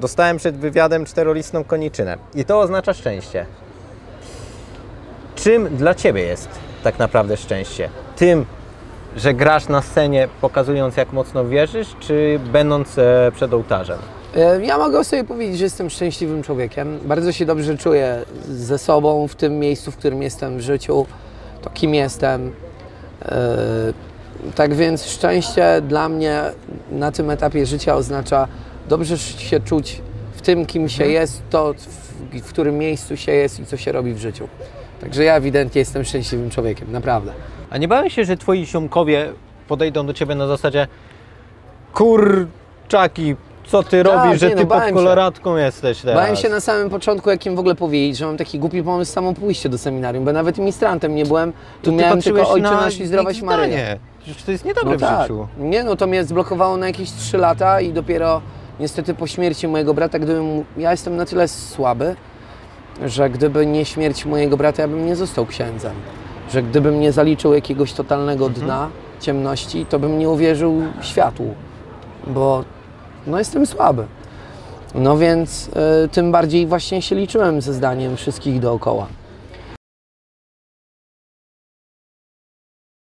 Dostałem przed wywiadem czterolistną koniczynę i to oznacza szczęście. Czym dla Ciebie jest tak naprawdę szczęście? Tym, że grasz na scenie pokazując jak mocno wierzysz, czy będąc e, przed ołtarzem? E, Ja mogę sobie powiedzieć, że jestem szczęśliwym człowiekiem. Bardzo się dobrze czuję ze sobą w tym miejscu, w którym jestem w życiu, to kim jestem. E, Tak więc szczęście dla mnie na tym etapie życia oznacza dobrze się czuć w tym, kim się jest, to w, w którym miejscu się jest i co się robi w życiu. Także ja ewidentnie jestem szczęśliwym człowiekiem, naprawdę. A nie bałem się, że Twoi ziomkowie podejdą do Ciebie na zasadzie kurczaki, co Ty Tak, robisz, że nie no, Ty pod bałem się. koloratką jesteś teraz? Bałem się na samym początku, jak im w ogóle powiedzieć, że mam taki głupi pomysł samo pójście do seminarium, bo nawet ministrantem nie byłem, tu miałem tylko Ojcze na Nasz i Zdrowaś Maryja. Przecież to jest niedobre No w tak. życiu. Nie no, to mnie zblokowało na jakieś 3 lata i dopiero niestety po śmierci mojego brata, gdybym, ja jestem na tyle słaby, że gdyby nie śmierć mojego brata, ja bym nie został księdzem. Że gdybym nie zaliczył jakiegoś totalnego Mhm. dna, ciemności, to bym nie uwierzył światłu, bo no jestem słaby. No więc y, tym bardziej właśnie się liczyłem ze zdaniem wszystkich dookoła.